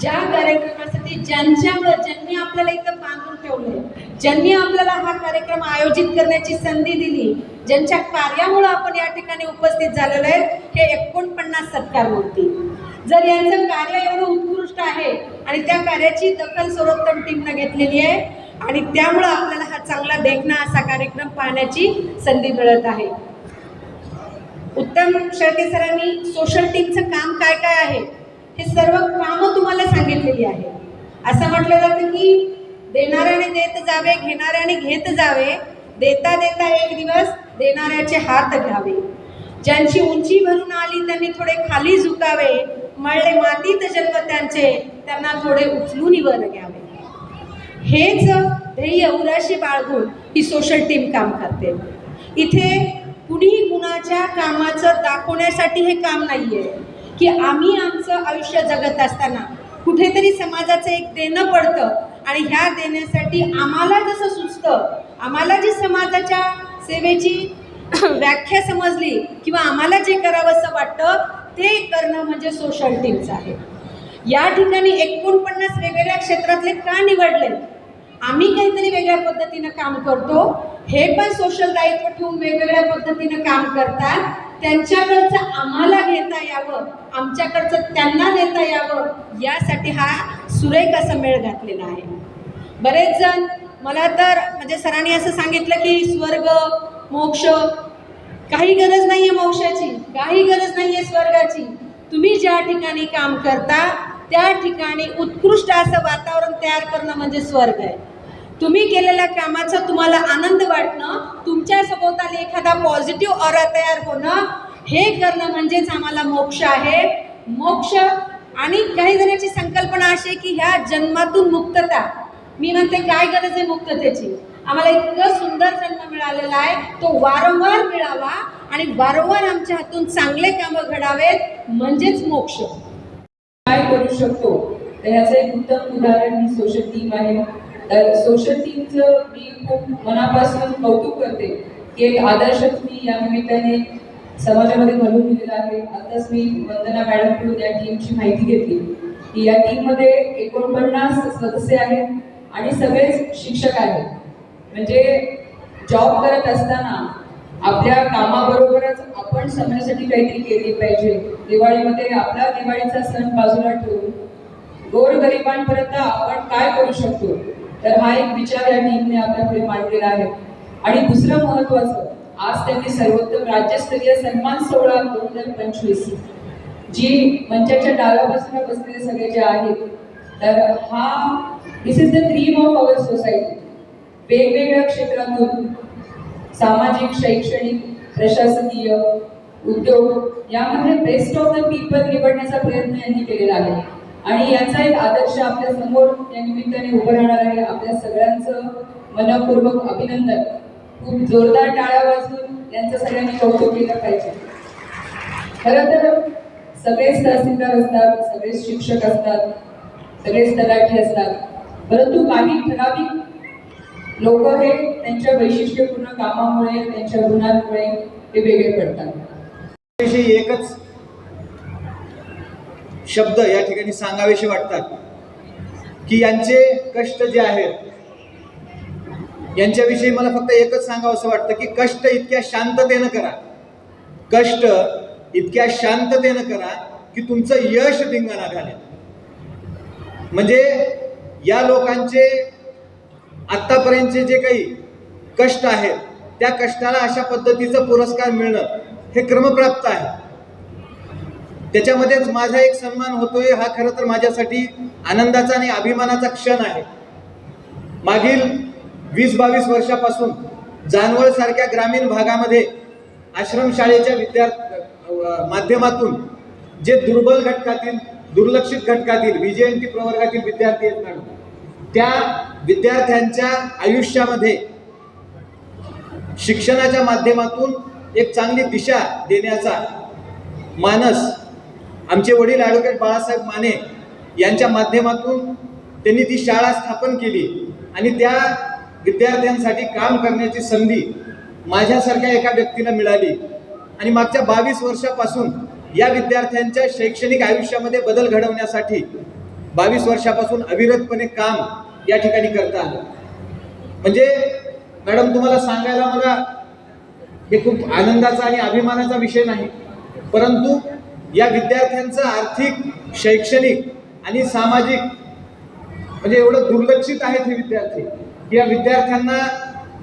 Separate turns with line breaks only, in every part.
ज्या कार्यक्रमासाठी ज्यांच्यामुळे ज्यांनी आपल्याला इथं बांधून ठेवलं ज्यांनी आपल्याला हा कार्यक्रम आयोजित करण्याची संधी दिली ज्यांच्या कार्यामुळे आपण या ठिकाणी उपस्थित झालेलो आहे हे एकोणपन्नास सत्कार होती जर यांचं कार्य एवढं उत्कृष्ट आहे आणि त्या कार्याची दखल सर्वोत्तम टीमनं घेतलेली आहे आणि त्यामुळं आपल्याला हा चांगला देखणा असा कार्यक्रम पाहण्याची संधी मिळत आहे. उत्तम शेळके सरांनी सोशल टीमचं काम काय काय आहे? हे सर्व कामं तुम्हाला सांगितलेली आहे असं म्हटलं जातं की देणाऱ्याने देत जावे घेणाऱ्याने घेत जावे देता देता एक दिवस देणाऱ्याचे हात घ्यावे. ज्यांची उंची भरून आली त्यांनी थोडे खाली झुकावे मळले मातीत जन्म त्यांचे त्यांना थोडे उचलून वर घ्यावे. हेच ध्येय उराशी बाळगून ही सोशल टीम काम करते. इथे कुणीही कुणाच्या कामाचं दाखवण्यासाठी हे काम नाही आहे की आम्ही आमचं आयुष्य जगत असताना कुठेतरी समाजाचं एक देणं पडतं आणि ह्या देण्यासाठी आम्हाला जसं सुचतं आम्हाला जी समाजाच्या सेवेची व्याख्या समजली किंवा आम्हाला जे करावंसं वाटतं ते करणं म्हणजे सोशल टीमचं आहे. या ठिकाणी एकोणपन्नास वेगवेगळ्या क्षेत्रातले का निवडले? आम्ही काहीतरी वेगळ्या पद्धतीनं काम करतो हे पण सोशल दायित्व ठेवून वेगवेगळ्या पद्धतीनं काम करतात. त्यांच्याकडचं आम्हाला घेता यावं आमच्याकडचं त्यांना देता यावं यासाठी हा सुरेख असा मेळ घातलेला आहे. बरेच जण मला तर म्हणजे सरांनी असं सांगितलं की स्वर्ग मोक्ष काही गरज नाही आहे मोक्षाची काही गरज नाही आहे स्वर्गाची. तुम्ही ज्या ठिकाणी काम करता त्या ठिकाणी उत्कृष्ट असं वातावरण तयार करणं म्हणजे स्वर्ग आहे. तुम्ही केलेल्या कामाचा तुम्हाला आनंद वाटणं तुमच्या सभोवताली एखादा पॉझिटिव्ह ऑरा तयार होणं हे करणं म्हणजेच आम्हाला मोक्ष आहे. मोक्ष आणि काही जणांची संकल्पना अशी आहे की ह्या जन्मातून मुक्तता. मी म्हणते काय गरज आहे मुक्ततेची? आम्हाला इतकं सुंदर जन्म मिळालेला आहे. तो वारंवार मिळावा आणि वारंवार आमच्या हातून चांगले कामं घडावेत म्हणजेच मोक्ष.
काय करू शकतो? याचं एक उत्तम उदाहरण ही सोशल टीम आहे. तर सोशल टीमचं मी खूप मनापासून कौतुक करते की एक आदर्शच मी या निमित्ताने समाजामध्ये घालून दिलेला आहे. आताच मी वंदना मॅडमकडून या टीमची माहिती घेतली. की या टीममध्ये एकोणपन्नास सदस्य आहेत आणि सगळेच शिक्षक आहेत. म्हणजे जॉब करत असताना आपल्या कामाबरोबरच आपण समाजासाठी काहीतरी केली पाहिजे. दिवाळीमध्ये आपला दिवाळीचा सण बाजूला ठेवून गोरगरिबांपर्यंत आपण काय करू शकतो? तर हा एक विचार या टीमने आपल्यापुढे मांडलेला आहे. आणि दुसरं महत्वाचं आज त्यांनी सर्वोत्तम राज्यस्तरीय सन्मान सोहळा दोन हजार पंचवीस जी मंचाच्या डाव्या बाजूला बसलेले सगळे जे आहेत तर हा this is the cream of our society वेगवेगळ्या क्षेत्रातून सामाजिक शैक्षणिक प्रशासकीय उद्योग यामध्ये बेस्ट ऑफ द पीपल निवडण्याचा प्रयत्न यांनी केलेला आहे. आणि याचा एक आदर्श आपल्यासमोर या निमित्ताने उभं राहणार आहे. आपल्या सगळ्यांचं मनपूर्वक अभिनंदन. खूप जोरदार टाळ्या वाजून यांचं सगळ्यांनी कौतुक केलं पाहिजे. खरं तर सगळेच तहसीलदार असतात सगळेच शिक्षक असतात सगळेच तलाठी असतात. परंतु काही ठराविक लोक हे त्यांच्या वैशिष्ट्यपूर्ण कामामुळे त्यांच्या गुणांमुळे ते वेगळे पडतात.
विषयी एकच शब्द या ठिकाणी सांगावेसे वाटतात. की यांचे कष्ट जे आहेत यांच्याविषयी मला फक्त एकच सांगावं असं वाटतं की कष्ट इतक्या शांततेनं करा. कष्ट इतक्या शांततेनं करा की तुमचं यश धिंगाणा घालेल म्हणजे या लोकांचे आत्तापर्यंतचे जे काही कष्ट आहेत त्या कष्टाला अशा पद्धतीचा पुरस्कार मिळणं हे क्रमप्राप्त आहे. त्याच्यामध्येच माझा एक सन्मान होतोय हा खरं तर माझ्यासाठी आनंदाचा आणि अभिमानाचा क्षण आहे. मागील वीस बावीस वर्षापासून जानवळ सारख्या ग्रामीण भागामध्ये आश्रमशाळेच्या विद्यार्थ माध्यमातून जे दुर्बल घटकातील दुर्लक्षित घटकातील विजयंती प्रवर्गातील विद्यार्थी आहेत मॅडम त्या विद्यार्थ्यांच्या आयुष्यामध्ये शिक्षणाच्या माध्यमातून एक चांगली दिशा देण्याचा मानस आमचे वडील ॲडव्होकेट बाळासाहेब माने यांच्या माध्यमातून त्यांनी ती शाळा स्थापन केली आणि त्या विद्यार्थ्यांसाठी काम करण्याची संधी माझ्यासारख्या एका व्यक्तीला मिळाली. आणि मागच्या बावीस वर्षापासून या विद्यार्थ्यांच्या शैक्षणिक आयुष्यामध्ये बदल घडवण्यासाठी बावीस वर्षापासून अविरतपणे काम या ठिकाणी करता आलं. म्हणजे मॅडम तुम्हाला सांगायला मला हे खूप आनंदाचा आणि अभिमानाचा विषय नाही परंतु या विद्यार्थ्यांचं आर्थिक शैक्षणिक आणि सामाजिक म्हणजे एवढं दुर्लक्षित आहेत हे विद्यार्थी. की या विद्यार्थ्यांना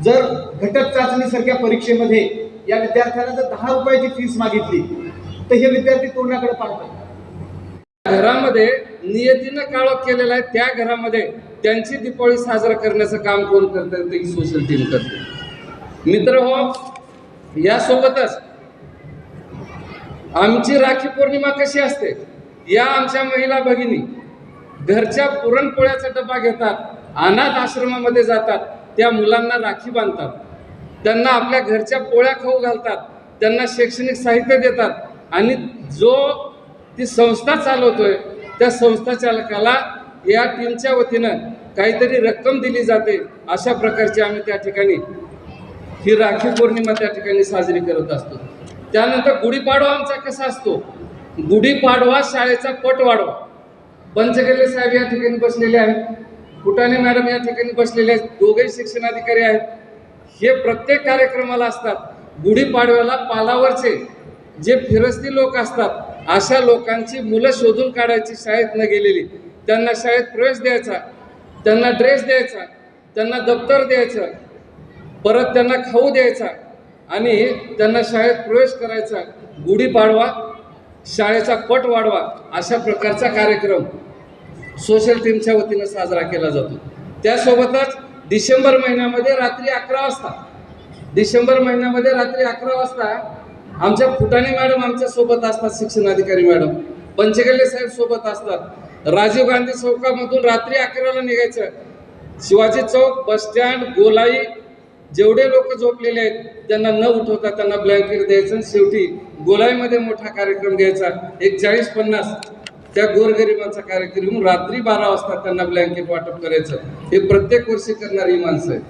जर घटक चाचणीसारख्या परीक्षेमध्ये या विद्यार्थ्यांना जर दहा रुपयाची फीस मागितली तर हे विद्यार्थी तोंडाकडे पाहतात
घरामध्ये नियतीनं काळोख केलेला आहे त्या घरामध्ये त्यांची दीपावली साजरा करण्याचं काम कोण करतं ते सोशल टीम करते मित्र हो यासोबतच आमची राखी पौर्णिमा कशी असते? या आमच्या महिला भगिनी घरच्या पुरणपोळ्याचा डबा घेतात अनाथ आश्रमामध्ये जातात त्या मुलांना राखी बांधतात. त्यांना आपल्या घरच्या पोळ्या खाऊ घालतात त्यांना शैक्षणिक साहित्य देतात आणि जो ती संस्था चालवतोय त्या संस्था चालकाला या टीमच्या वतीनं काहीतरी रक्कम दिली जाते अशा प्रकारची आम्ही त्या ठिकाणी ही राखी पौर्णिमा त्या ठिकाणी साजरी करत असतो. त्यानंतर गुढीपाडवा आमचा कसा असतो? गुढीपाडवा शाळेचा पट वाढवा पंचगल्ले साहेब या ठिकाणी बसलेले आहेत. कुटाणे मॅडम या ठिकाणी बसलेले आहेत. दोघेही शिक्षणाधिकारी आहेत. हे प्रत्येक कार्यक्रमाला असतात. गुढीपाडव्याला पालावरचे जे फिरस्ती लोक असतात अशा लोकांची मुलं शोधून काढायची शाळेत न गेलेली. त्यांना शाळेत प्रवेश द्यायचा त्यांना ड्रेस द्यायचा त्यांना दप्तर द्यायचं परत त्यांना खाऊ द्यायचा आणि त्यांना शाळेत प्रवेश करायचा गुढीपाडवा शाळेचा पट वाढवा अशा प्रकारचा कार्यक्रम सोशल टीमच्या वतीनं साजरा केला जातो. त्यासोबतच डिसेंबर महिन्यामध्ये रात्री अकरा वाजता डिसेंबर महिन्यामध्ये रात्री अकरा वाजता आमच्या फुटाणे मॅडम आमच्यासोबत असतात शिक्षणाधिकारी मॅडम. पंचगल्ले साहेब सोबत असतात. राजीव गांधी चौकामधून रात्री अकराला निघायचं. शिवाजी चौक बसस्टँड गोलाई जेवढे लोक झोपलेले आहेत त्यांना न उठवता त्यांना ब्लँकेट द्यायचं आणि शेवटी गोलाईमध्ये मोठा कार्यक्रम घ्यायचा. एक चाळीस पन्नास त्या गोरगरिबांचा कार्यक्रम रात्री बारा वाजता त्यांना ब्लँकेट वाटप करायचं. हे प्रत्येक वर्षी करणारी माणसं आहेत.